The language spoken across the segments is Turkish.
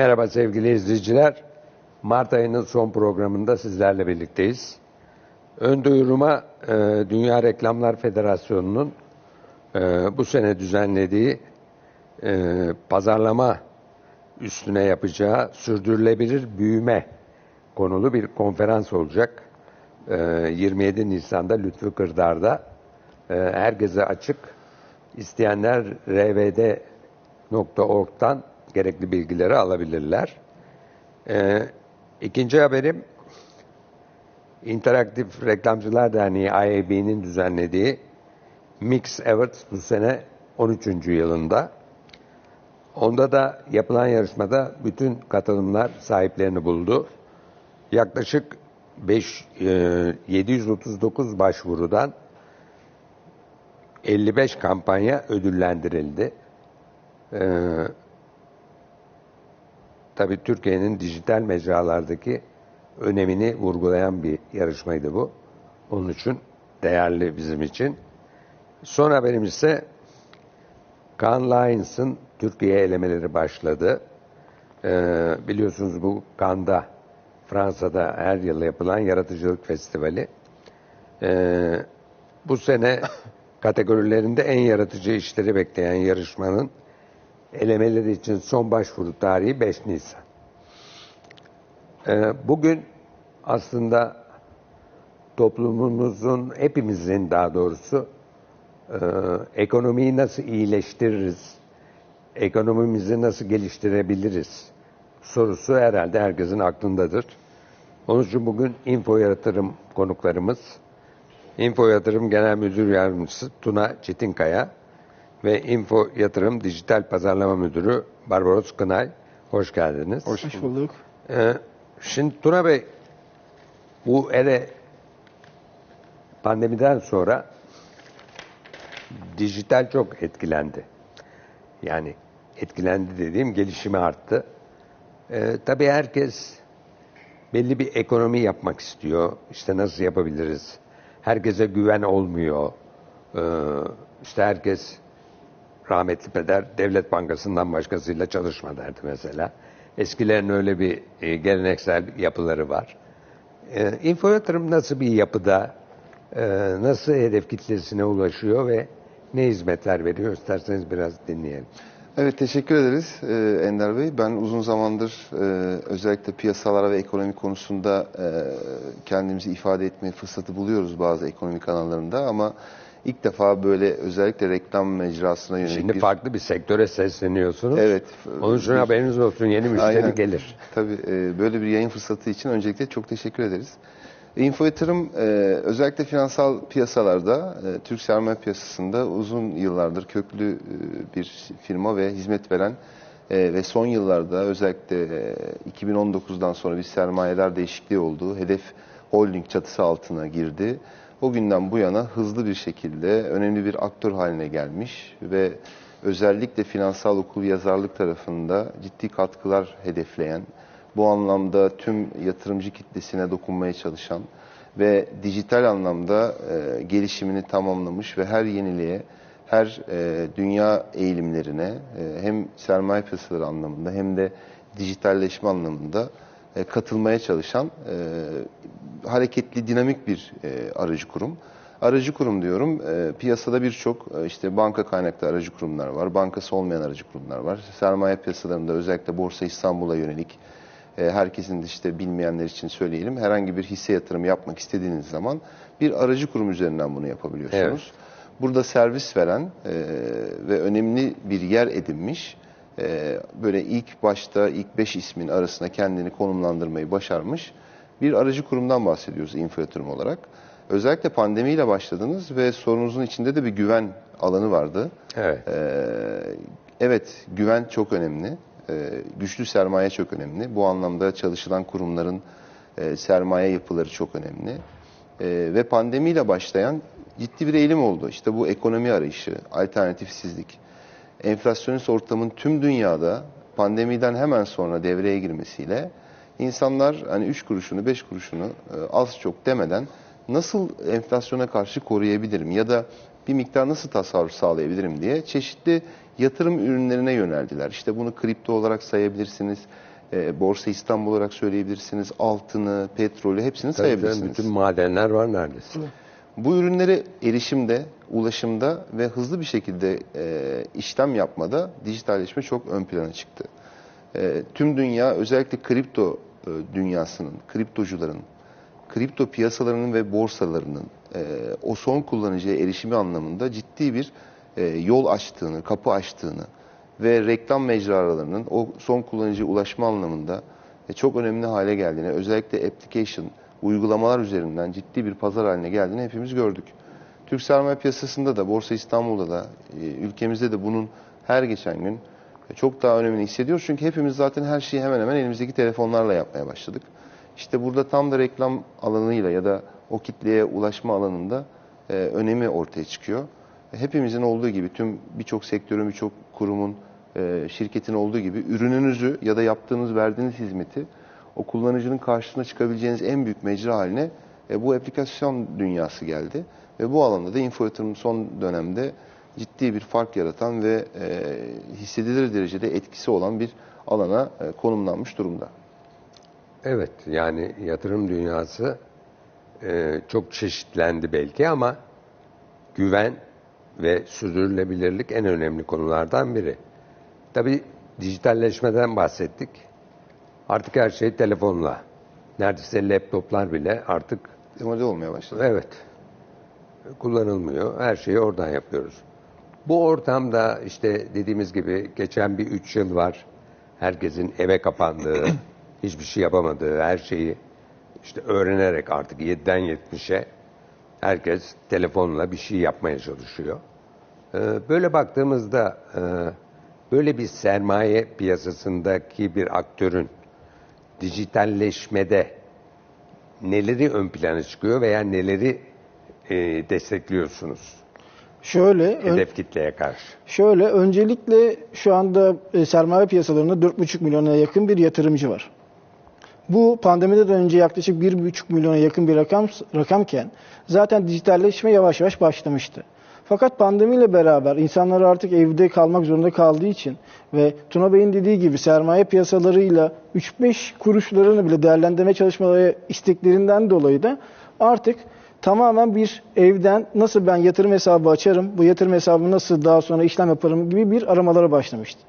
Merhaba sevgili izleyiciler. Mart ayının son programında sizlerle birlikteyiz. Ön duyuruma e, Dünya Reklamlar Federasyonu'nun e, bu sene düzenlediği e, pazarlama üstüne yapacağı sürdürülebilir büyüme konulu bir konferans olacak. E, 27 Nisan'da Lütfü Kırdar'da e, herkese açık. İsteyenler rvd.org'dan gerekli bilgileri alabilirler. Ee, ikinci haberim İnteraktif Reklamcılar Derneği IAB'nin düzenlediği Mix Awards bu sene 13. yılında. Onda da yapılan yarışmada bütün katılımlar sahiplerini buldu. Yaklaşık 5, e, 739 başvurudan 55 kampanya ödüllendirildi. Ee, tabii Türkiye'nin dijital mecralardaki önemini vurgulayan bir yarışmaydı bu. Onun için değerli bizim için. Son haberimiz ise Cannes Lions'ın Türkiye elemeleri başladı. Ee, biliyorsunuz bu Cannes'da, Fransa'da her yıl yapılan yaratıcılık festivali. Ee, bu sene kategorilerinde en yaratıcı işleri bekleyen yarışmanın elemeleri için son başvuru tarihi 5 Nisan. Ee, bugün aslında toplumumuzun, hepimizin daha doğrusu e, ekonomiyi nasıl iyileştiririz, ekonomimizi nasıl geliştirebiliriz sorusu herhalde herkesin aklındadır. Onun için bugün Info Yatırım konuklarımız, Info Yatırım Genel Müdür Yardımcısı Tuna Çetinkaya ve Info Yatırım Dijital Pazarlama Müdürü Barbaros Kınay. Hoş geldiniz. Hoş bulduk. Ee, şimdi Tuna Bey, bu ere pandemiden sonra dijital çok etkilendi. Yani etkilendi dediğim gelişimi arttı. Ee, tabii herkes belli bir ekonomi yapmak istiyor. İşte nasıl yapabiliriz? Herkese güven olmuyor. Ee, işte herkes rahmetli peder Devlet Bankası'ndan başkasıyla çalışma derdi mesela. Eskilerin öyle bir e, geleneksel yapıları var. E, yatırım nasıl bir yapıda, e, nasıl hedef kitlesine ulaşıyor ve ne hizmetler veriyor? İsterseniz biraz dinleyelim. Evet teşekkür ederiz e, Ender Bey. Ben uzun zamandır e, özellikle piyasalara ve ekonomi konusunda kendimizi ifade etme fırsatı buluyoruz bazı ekonomi kanallarında ama ilk defa böyle özellikle reklam mecrasına yönelik Şimdi bir... farklı bir sektöre sesleniyorsunuz. Evet. Onun için Bir- haberiniz olsun. Yeni müşteri Aynen. gelir. Tabii e, böyle bir yayın fırsatı için öncelikle çok teşekkür ederiz. Info Yatırım e, özellikle finansal piyasalarda, e, Türk sermaye piyasasında uzun yıllardır köklü e, bir firma ve hizmet veren e, ve son yıllarda özellikle e, 2019'dan sonra bir sermayeler değişikliği oldu. Hedef Holding çatısı altına girdi. O günden bu yana hızlı bir şekilde önemli bir aktör haline gelmiş ve özellikle finansal okul yazarlık tarafında ciddi katkılar hedefleyen, bu anlamda tüm yatırımcı kitlesine dokunmaya çalışan ve dijital anlamda e, gelişimini tamamlamış ve her yeniliğe, her e, dünya eğilimlerine e, hem sermaye piyasaları anlamında hem de dijitalleşme anlamında e, katılmaya çalışan e, hareketli, dinamik bir e, aracı kurum. Aracı kurum diyorum, e, piyasada birçok e, işte banka kaynaklı aracı kurumlar var, bankası olmayan aracı kurumlar var. Sermaye piyasalarında özellikle Borsa İstanbul'a yönelik e, herkesin de işte bilmeyenler için söyleyelim. Herhangi bir hisse yatırımı yapmak istediğiniz zaman bir aracı kurum üzerinden bunu yapabiliyorsunuz. Evet. Burada servis veren e, ve önemli bir yer edinmiş, e, böyle ilk başta ilk 5 ismin arasına kendini konumlandırmayı başarmış bir aracı kurumdan bahsediyoruz info yatırım olarak. Özellikle pandemiyle başladınız ve sorunuzun içinde de bir güven alanı vardı. Evet. Ee, evet, güven çok önemli. Ee, güçlü sermaye çok önemli. Bu anlamda çalışılan kurumların e, sermaye yapıları çok önemli. Ee, ve pandemiyle başlayan ciddi bir eğilim oldu. İşte bu ekonomi arayışı, alternatifsizlik, enflasyonist ortamın tüm dünyada pandemiden hemen sonra devreye girmesiyle insanlar hani 3 kuruşunu 5 kuruşunu e, az çok demeden nasıl enflasyona karşı koruyabilirim ya da bir miktar nasıl tasarruf sağlayabilirim diye çeşitli yatırım ürünlerine yöneldiler. İşte bunu kripto olarak sayabilirsiniz. e, Borsa İstanbul olarak söyleyebilirsiniz. Altını, petrolü hepsini Tabii sayabilirsiniz. bütün madenler var neredeyse. Bu ürünlere erişimde, ulaşımda ve hızlı bir şekilde e, işlem yapmada dijitalleşme çok ön plana çıktı. E, tüm dünya özellikle kripto e, dünyasının, kriptocuların, kripto piyasalarının ve borsalarının e, o son kullanıcıya erişimi anlamında ciddi bir e, yol açtığını, kapı açtığını ve reklam mecralarının o son kullanıcıya ulaşma anlamında e, çok önemli hale geldiğini, özellikle application, uygulamalar üzerinden ciddi bir pazar haline geldiğini hepimiz gördük. Türk sermaye piyasasında da, Borsa İstanbul'da da, e, ülkemizde de bunun her geçen gün e, çok daha önemini hissediyoruz. Çünkü hepimiz zaten her şeyi hemen hemen elimizdeki telefonlarla yapmaya başladık. İşte burada tam da reklam alanıyla ya da o kitleye ulaşma alanında e, önemi ortaya çıkıyor. Hepimizin olduğu gibi tüm birçok sektörün, birçok kurumun, e, şirketin olduğu gibi ürününüzü ya da yaptığınız, verdiğiniz hizmeti o kullanıcının karşısına çıkabileceğiniz en büyük mecra haline e, bu aplikasyon dünyası geldi. Ve bu alanda da info yatırım son dönemde ciddi bir fark yaratan ve e, hissedilir derecede etkisi olan bir alana e, konumlanmış durumda. Evet yani yatırım dünyası e, çok çeşitlendi belki ama güven ve sürdürülebilirlik en önemli konulardan biri. Tabii dijitalleşmeden bahsettik. Artık her şey telefonla. Neredeyse laptoplar bile artık Demode olmaya başladı. evet kullanılmıyor. Her şeyi oradan yapıyoruz. Bu ortamda işte dediğimiz gibi geçen bir üç yıl var. Herkesin eve kapandığı, hiçbir şey yapamadığı, her şeyi işte öğrenerek artık 7'den 70'e herkes telefonla bir şey yapmaya çalışıyor. Ee, Böyle baktığımızda e, böyle bir sermaye piyasasındaki bir aktörün dijitalleşmede neleri ön plana çıkıyor veya neleri e, destekliyorsunuz Şöyle, hedef kitleye karşı? şöyle öncelikle şu anda e, sermaye piyasalarında 4,5 milyona yakın bir yatırımcı var. Bu pandemiden önce yaklaşık 1,5 milyona yakın bir rakam rakamken zaten dijitalleşme yavaş yavaş başlamıştı. Fakat pandemiyle beraber insanlar artık evde kalmak zorunda kaldığı için ve Tuna Bey'in dediği gibi sermaye piyasalarıyla 3-5 kuruşlarını bile değerlendirme çalışmaları isteklerinden dolayı da artık tamamen bir evden nasıl ben yatırım hesabı açarım, bu yatırım hesabı nasıl daha sonra işlem yaparım gibi bir aramalara başlamıştı.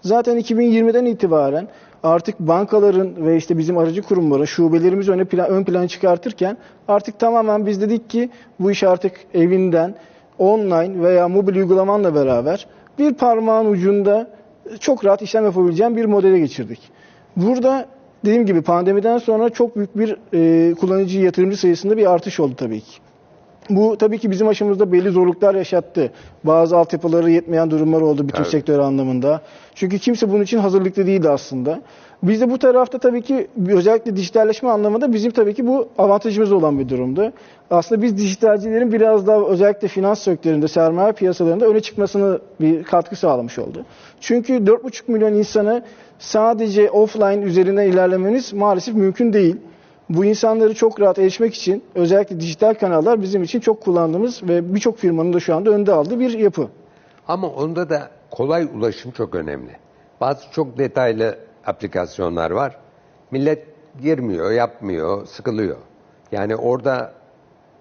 Zaten 2020'den itibaren artık bankaların ve işte bizim aracı kurumların şubelerimiz öne plan, ön plana çıkartırken artık tamamen biz dedik ki bu iş artık evinden online veya mobil uygulamanla beraber bir parmağın ucunda çok rahat işlem yapabileceğim bir modele geçirdik. Burada dediğim gibi pandemiden sonra çok büyük bir e, kullanıcı yatırımcı sayısında bir artış oldu tabii ki. Bu tabii ki bizim aşımızda belli zorluklar yaşattı. Bazı altyapıları yetmeyen durumlar oldu bütün Evet. sektör anlamında. Çünkü kimse bunun için hazırlıklı değildi aslında. Biz de bu tarafta tabii ki özellikle dijitalleşme anlamında bizim tabii ki bu avantajımız olan bir durumdu. Aslında biz dijitalcilerin biraz daha özellikle finans sektöründe, sermaye piyasalarında öne çıkmasını bir katkı sağlamış oldu. Çünkü 4,5 milyon insanı sadece offline üzerinden ilerlemeniz maalesef mümkün değil. Bu insanları çok rahat erişmek için özellikle dijital kanallar bizim için çok kullandığımız ve birçok firmanın da şu anda önde aldığı bir yapı. Ama onda da kolay ulaşım çok önemli. Bazı çok detaylı aplikasyonlar var. Millet girmiyor, yapmıyor, sıkılıyor. Yani orada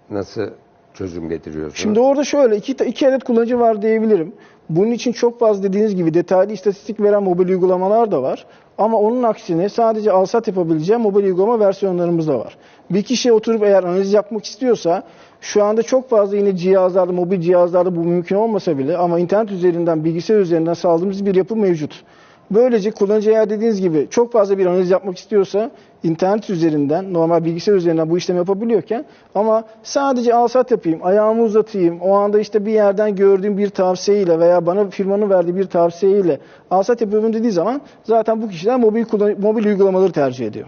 nasıl çözüm getiriyorsunuz? Şimdi orada şöyle iki, iki adet kullanıcı var diyebilirim. Bunun için çok fazla dediğiniz gibi detaylı istatistik veren mobil uygulamalar da var. Ama onun aksine sadece alsat yapabileceği mobil uygulama versiyonlarımız da var. Bir kişi oturup eğer analiz yapmak istiyorsa şu anda çok fazla yine cihazlarda, mobil cihazlarda bu mümkün olmasa bile ama internet üzerinden, bilgisayar üzerinden sağladığımız bir yapı mevcut. Böylece kullanıcı eğer dediğiniz gibi çok fazla bir analiz yapmak istiyorsa internet üzerinden, normal bilgisayar üzerinden bu işlemi yapabiliyorken ama sadece alsat yapayım, ayağımı uzatayım, o anda işte bir yerden gördüğüm bir tavsiyeyle veya bana firmanın verdiği bir tavsiyeyle alsat yapıyorum dediği zaman zaten bu kişiler mobil, mobil uygulamaları tercih ediyor.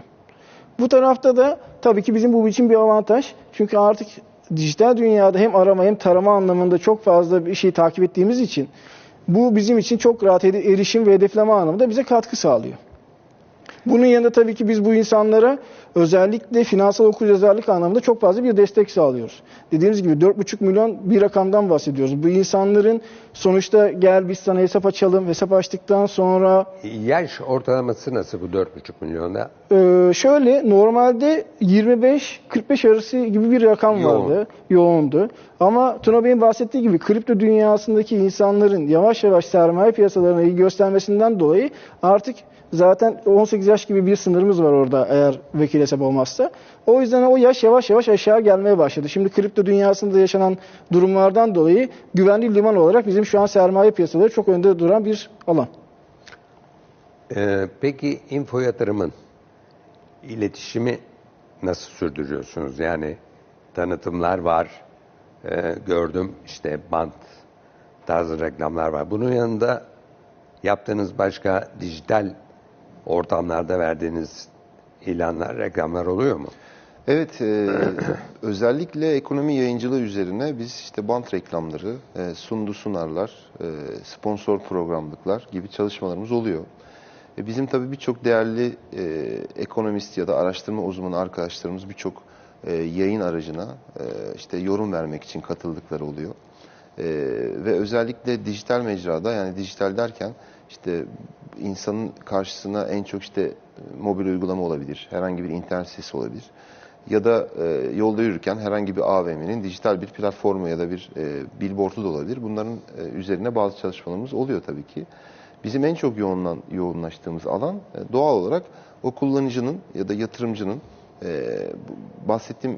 Bu tarafta da tabii ki bizim bu için bir avantaj. Çünkü artık dijital dünyada hem arama hem tarama anlamında çok fazla bir şey takip ettiğimiz için bu bizim için çok rahat eri- erişim ve hedefleme anlamında bize katkı sağlıyor. Bunun yanında tabii ki biz bu insanlara özellikle finansal okuryazarlık anlamında çok fazla bir destek sağlıyoruz. Dediğiniz gibi 4,5 milyon bir rakamdan bahsediyoruz. Bu insanların sonuçta gel biz sana hesap açalım, hesap açtıktan sonra Yaş ortalaması nasıl bu 4,5 milyonda? Ee, şöyle normalde 25-45 arası gibi bir rakam Yoğun. vardı. Yoğundu. Ama Tuna Bey'in bahsettiği gibi kripto dünyasındaki insanların yavaş yavaş sermaye piyasalarına ilgi göstermesinden dolayı artık zaten 18 yaş gibi bir sınırımız var orada eğer vekil hesap olmazsa. O yüzden o yaş yavaş yavaş aşağı gelmeye başladı. Şimdi kripto dünyasında yaşanan durumlardan dolayı güvenli liman olarak bizim şu an sermaye piyasaları çok önde duran bir alan. Ee, peki info yatırımın iletişimi nasıl sürdürüyorsunuz? Yani tanıtımlar var, Ee, gördüm işte bant tarzı reklamlar var. Bunun yanında yaptığınız başka dijital ortamlarda verdiğiniz ilanlar, reklamlar oluyor mu? Evet, e, özellikle ekonomi yayıncılığı üzerine biz işte bant reklamları, e, sundu sunarlar, e, sponsor programlıklar gibi çalışmalarımız oluyor. E, bizim tabii birçok değerli e, ekonomist ya da araştırma uzmanı arkadaşlarımız birçok e, yayın aracına e, işte yorum vermek için katıldıkları oluyor. E, ve özellikle dijital mecrada yani dijital derken işte insanın karşısına en çok işte e, mobil uygulama olabilir, herhangi bir internet sitesi olabilir. Ya da e, yolda yürürken herhangi bir AVM'nin dijital bir platformu ya da bir e, billboardu da olabilir. Bunların e, üzerine bazı çalışmalarımız oluyor tabii ki. Bizim en çok yoğunlan, yoğunlaştığımız alan e, doğal olarak o kullanıcının ya da yatırımcının e, bahsettiğim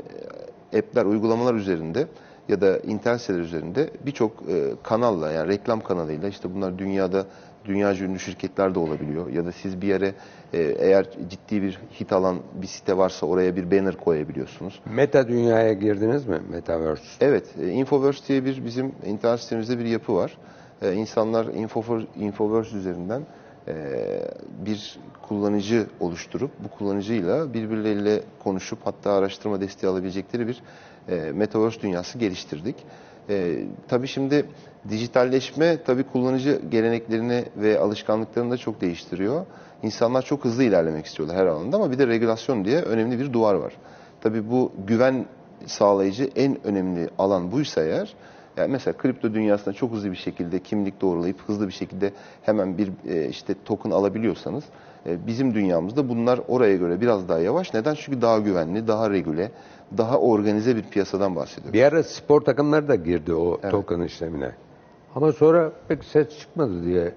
e, app'ler, uygulamalar üzerinde ya da internet siteler üzerinde birçok e, kanalla yani reklam kanalıyla işte bunlar dünyada dünyaca ünlü şirketler de olabiliyor ya da siz bir yere e, eğer ciddi bir hit alan bir site varsa oraya bir banner koyabiliyorsunuz. Meta dünyaya girdiniz mi? Metaverse. Evet, e, Infoverse diye bir bizim internet sitemizde bir yapı var. E, İnsanlar Infover- Infoverse üzerinden e, bir kullanıcı oluşturup bu kullanıcıyla birbirleriyle konuşup hatta araştırma desteği alabilecekleri bir e, Metaverse dünyası geliştirdik. E, tabii şimdi dijitalleşme tabii kullanıcı geleneklerini ve alışkanlıklarını da çok değiştiriyor. İnsanlar çok hızlı ilerlemek istiyorlar her alanda ama bir de regülasyon diye önemli bir duvar var. Tabii bu güven sağlayıcı en önemli alan buysa eğer, yani mesela kripto dünyasında çok hızlı bir şekilde kimlik doğrulayıp hızlı bir şekilde hemen bir e, işte token alabiliyorsanız e, bizim dünyamızda bunlar oraya göre biraz daha yavaş. Neden? Çünkü daha güvenli, daha regüle, daha organize bir piyasadan bahsediyoruz. Bir ara spor takımları da girdi o Evet. token işlemine. Ama sonra pek ses çıkmadı diye.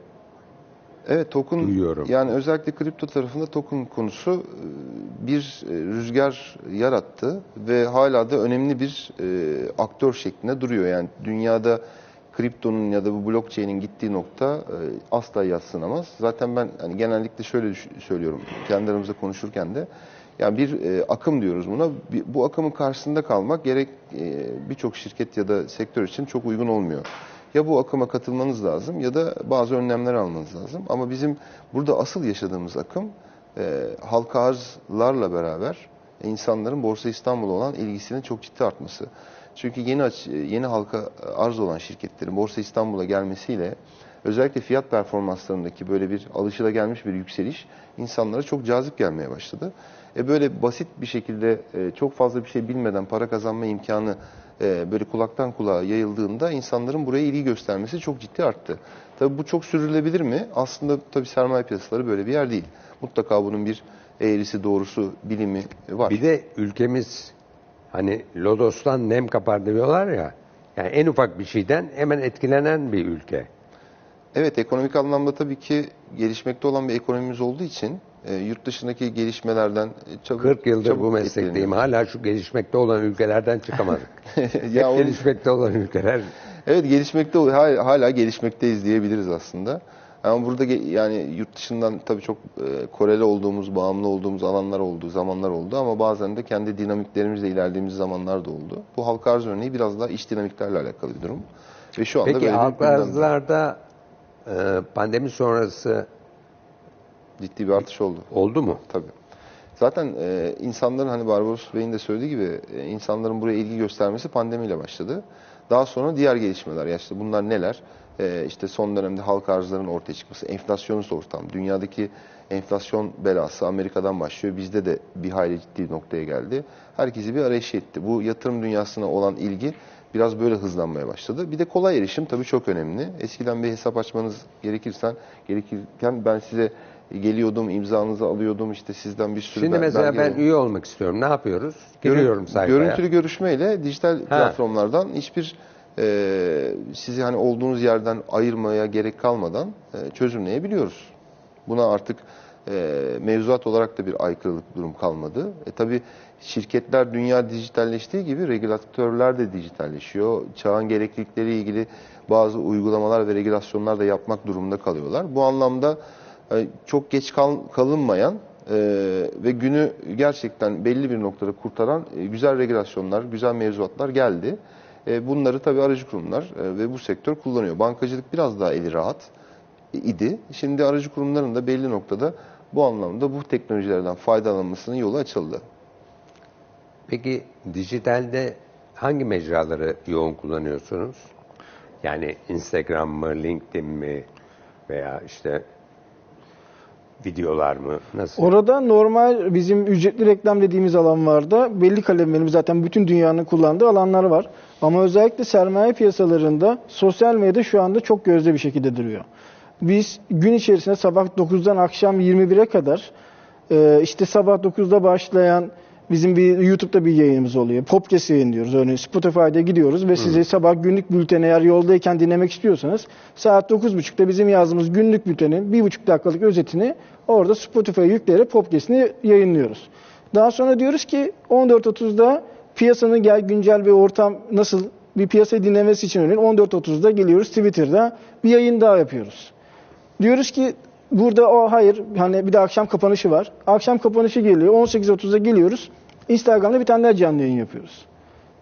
Evet token Duyuyorum. yani özellikle kripto tarafında token konusu e, bir e, rüzgar yarattı ve hala da önemli bir e, aktör şeklinde duruyor. Yani dünyada kriptonun ya da bu blockchain'in gittiği nokta asla yadsınamaz. Zaten ben hani genellikle şöyle söylüyorum kendi aramızda konuşurken de yani bir e, akım diyoruz buna. Bir- bu akımın karşısında kalmak gerek e, birçok şirket ya da sektör için çok uygun olmuyor. Ya bu akıma katılmanız lazım ya da bazı önlemler almanız lazım. Ama bizim burada asıl yaşadığımız akım e, halka arzlarla beraber insanların Borsa İstanbul'a olan ilgisinin çok ciddi artması. Çünkü yeni aç, yeni halka arz olan şirketlerin Borsa İstanbul'a gelmesiyle özellikle fiyat performanslarındaki böyle bir alışılagelmiş bir yükseliş insanlara çok cazip gelmeye başladı. E böyle basit bir şekilde e, çok fazla bir şey bilmeden para kazanma imkanı e, böyle kulaktan kulağa yayıldığında insanların buraya ilgi göstermesi çok ciddi arttı. Tabii bu çok sürdürülebilir mi? Aslında tabii sermaye piyasaları böyle bir yer değil. Mutlaka bunun bir eğrisi doğrusu bilimi var. Bir de ülkemiz hani lodostan nem kapar diyorlar ya. Yani en ufak bir şeyden hemen etkilenen bir ülke. Evet ekonomik anlamda tabii ki gelişmekte olan bir ekonomimiz olduğu için e, yurt dışındaki gelişmelerden e, çabuk 40 yıldır çabuk bu meslekteyim. Hala şu gelişmekte olan ülkelerden çıkamadık. ya Hep gelişmekte olan ülkeler. Evet gelişmekte hala, hala gelişmekteyiz diyebiliriz aslında. Ama burada yani yurt dışından tabii çok e, koreli olduğumuz, bağımlı olduğumuz alanlar oldu, zamanlar oldu ama bazen de kendi dinamiklerimizle ilerlediğimiz zamanlar da oldu. Bu halka arz örneği biraz daha iş dinamiklerle alakalı bir durum. Ve şu anda Peki böyle bir halk gündemde arzlarda pandemi sonrası ciddi bir artış oldu. oldu mu? Tabii. Zaten e, insanların hani Barbaros Bey'in de söylediği gibi e, insanların buraya ilgi göstermesi pandemiyle başladı. Daha sonra diğer gelişmeler. Ya işte bunlar neler? e, işte son dönemde halka arzların ortaya çıkması, enflasyonist ortam, dünyadaki enflasyon belası Amerika'dan başlıyor. Bizde de bir hayli ciddi bir noktaya geldi. Herkesi bir arayış etti. Bu yatırım dünyasına olan ilgi biraz böyle hızlanmaya başladı. Bir de kolay erişim tabii çok önemli. Eskiden bir hesap açmanız gerekirsen gerekirken ben size geliyordum, imzanızı alıyordum, işte sizden bir sürü Şimdi bel- mesela belge- ben üye olmak istiyorum. Ne yapıyoruz? Giriyorum sayfaya. Görüntülü görüşmeyle dijital platformlardan hiçbir e, sizi hani olduğunuz yerden ayırmaya gerek kalmadan e, çözümleyebiliyoruz. Buna artık e, mevzuat olarak da bir aykırılık durum kalmadı. E, tabii şirketler dünya dijitalleştiği gibi regülatörler de dijitalleşiyor. Çağın gereklilikleriyle ilgili bazı uygulamalar ve regülasyonlar da yapmak durumunda kalıyorlar. Bu anlamda e, çok geç kal- kalınmayan e, ve günü gerçekten belli bir noktada kurtaran güzel regülasyonlar, güzel mevzuatlar geldi. Bunları tabii aracı kurumlar ve bu sektör kullanıyor. Bankacılık biraz daha eli rahat idi. Şimdi aracı kurumların da belli noktada bu anlamda bu teknolojilerden faydalanmasının yolu açıldı. Peki dijitalde hangi mecraları yoğun kullanıyorsunuz? Yani Instagram mı, LinkedIn mi veya işte videolar mı? Nasıl? Orada normal bizim ücretli reklam dediğimiz alanlarda belli kalemlerimiz zaten bütün dünyanın kullandığı alanlar var. Ama özellikle sermaye piyasalarında sosyal medya şu anda çok gözde bir şekilde duruyor. Biz gün içerisinde sabah 9'dan akşam 21'e kadar e, işte sabah 9'da başlayan bizim bir YouTube'da bir yayınımız oluyor. Podcast yayınlıyoruz. Örneğin Spotify'da gidiyoruz ve size sabah günlük bülteni eğer yoldayken dinlemek istiyorsanız saat 9.30'da bizim yazdığımız günlük bültenin 1,5 dakikalık özetini orada Spotify'a yükleyerek podcast'ini yayınlıyoruz. Daha sonra diyoruz ki 14.30'da piyasanın gel güncel bir ortam nasıl bir piyasayı dinlemesi için örneğin 14.30'da geliyoruz Twitter'da bir yayın daha yapıyoruz. Diyoruz ki burada o hayır hani bir de akşam kapanışı var. Akşam kapanışı geliyor 18.30'da geliyoruz. Instagram'da bir tane daha canlı yayın yapıyoruz.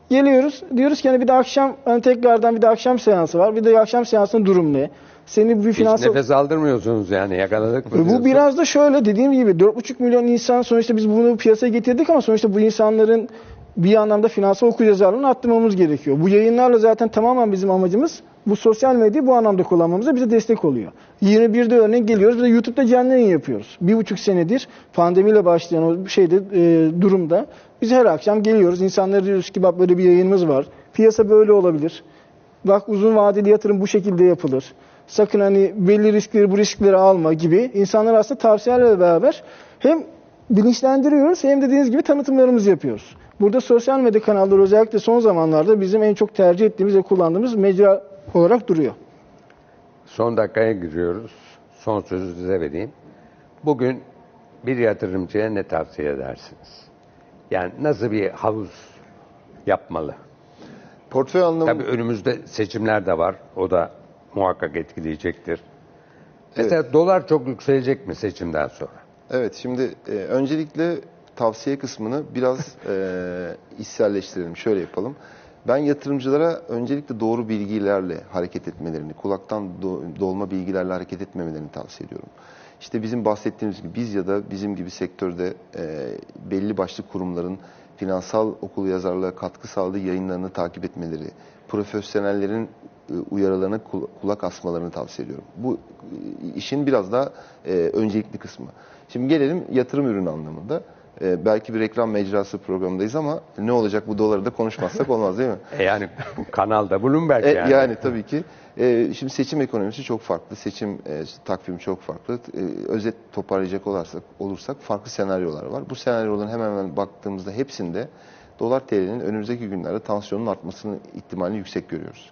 Geliyoruz diyoruz ki hani bir de akşam hani tekrardan bir de akşam seansı var. Bir de akşam seansının durum ne? Seni bir Hiç finansal nefes aldırmıyorsunuz yani yakaladık mı? bu diyorsun? biraz da şöyle dediğim gibi 4,5 milyon insan sonuçta biz bunu piyasaya getirdik ama sonuçta bu insanların bir anlamda finansal okuryazarlığını arttırmamız gerekiyor. Bu yayınlarla zaten tamamen bizim amacımız bu sosyal medyayı bu anlamda kullanmamıza bize destek oluyor. 21'de örneğin geliyoruz ve YouTube'da canlı yayın yapıyoruz. Bir buçuk senedir pandemiyle başlayan o şeyde e, durumda biz her akşam geliyoruz. İnsanlara diyoruz ki bak böyle bir yayınımız var. Piyasa böyle olabilir. Bak uzun vadeli yatırım bu şekilde yapılır. Sakın hani belli riskleri bu riskleri alma gibi insanlar aslında tavsiyelerle beraber hem bilinçlendiriyoruz hem dediğiniz gibi tanıtımlarımızı yapıyoruz. Burada sosyal medya kanalları özellikle son zamanlarda bizim en çok tercih ettiğimiz ve kullandığımız mecra olarak duruyor. Son dakikaya giriyoruz. Son sözü size vereyim. Bugün bir yatırımcıya ne tavsiye edersiniz? Yani nasıl bir havuz yapmalı? Portföy anlamında Tabii önümüzde seçimler de var. O da muhakkak etkileyecektir. Mesela dolar çok yükselecek mi seçimden sonra? Evet, şimdi e, öncelikle tavsiye kısmını biraz e, içselleştirelim. Şöyle yapalım. Ben yatırımcılara öncelikle doğru bilgilerle hareket etmelerini, kulaktan do- dolma bilgilerle hareket etmemelerini tavsiye ediyorum. İşte bizim bahsettiğimiz gibi biz ya da bizim gibi sektörde e, belli başlı kurumların finansal okul yazarlığa katkı sağladığı yayınlarını takip etmeleri, profesyonellerin uyarılarına kul- kulak asmalarını tavsiye ediyorum. Bu işin biraz daha öncelikli kısmı. Şimdi gelelim yatırım ürünü anlamında. E, belki bir reklam mecrası programındayız ama ne olacak bu doları da konuşmazsak olmaz değil mi? E yani kanalda Bloomberg E, yani. yani. tabii ki. E, şimdi seçim ekonomisi çok farklı. Seçim e, takvimi çok farklı. E, özet toparlayacak olursak, olursak farklı senaryolar var. Bu senaryoların hemen hemen baktığımızda hepsinde dolar TL'nin önümüzdeki günlerde tansiyonun artmasının ihtimalini yüksek görüyoruz.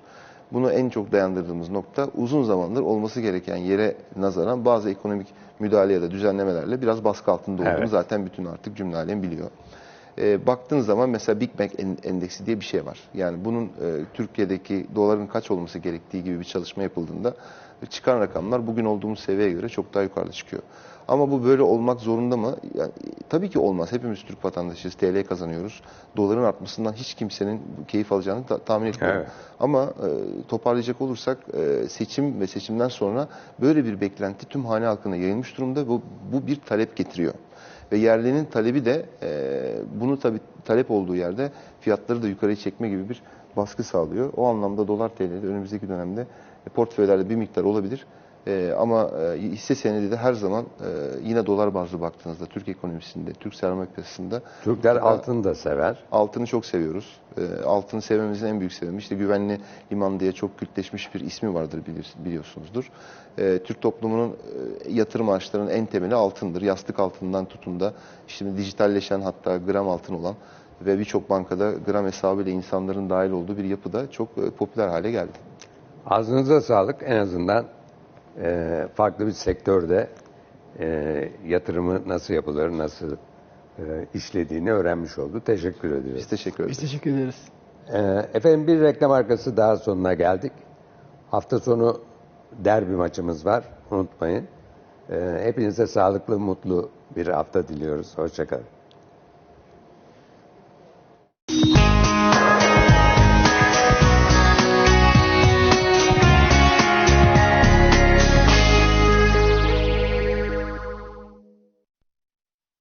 Bunu en çok dayandırdığımız nokta uzun zamandır olması gereken yere nazaran bazı ekonomik müdahale ya da düzenlemelerle biraz baskı altında olduğunu Evet. zaten bütün artık cümle alem biliyor. E, baktığınız zaman mesela Big Mac en- endeksi diye bir şey var. Yani bunun e, Türkiye'deki doların kaç olması gerektiği gibi bir çalışma yapıldığında çıkan rakamlar bugün olduğumuz seviyeye göre çok daha yukarıda çıkıyor. Ama bu böyle olmak zorunda mı? Yani, tabii ki olmaz. Hepimiz Türk vatandaşıyız. TL kazanıyoruz. Doların artmasından hiç kimsenin keyif alacağını ta- tahmin etmiyorum. Evet. Ama e, toparlayacak olursak e, seçim ve seçimden sonra böyle bir beklenti tüm hane halkına yayılmış durumda. Bu, bu bir talep getiriyor. Ve yerlinin talebi de e, bunu tabi talep olduğu yerde fiyatları da yukarıya çekme gibi bir baskı sağlıyor. O anlamda dolar TL'de önümüzdeki dönemde e, portföylerde bir miktar olabilir. E, ama e, hisse senedi de her zaman e, yine dolar bazlı baktığınızda Türk ekonomisinde, Türk sermaye piyasasında Türkler mutlaka- altını da sever. Altını çok seviyoruz. E, altını sevmemizin en büyük sebebi işte güvenli liman diye çok kültleşmiş bir ismi vardır biliyorsunuzdur. E, Türk toplumunun e, yatırım ağaçlarının en temeli altındır. Yastık altından tutun da şimdi dijitalleşen hatta gram altın olan ve birçok bankada gram hesabıyla insanların dahil olduğu bir yapıda çok e, popüler hale geldi. Ağzınıza sağlık. En azından e, farklı bir sektörde e, yatırımı nasıl yapılır, nasıl e, işlediğini öğrenmiş oldu. Teşekkür ediyoruz. Biz teşekkür ederiz. Biz teşekkür ederiz. E, efendim bir reklam arkası daha sonuna geldik. Hafta sonu derbi maçımız var. Unutmayın. E, hepinize sağlıklı, mutlu bir hafta diliyoruz. Hoşçakalın.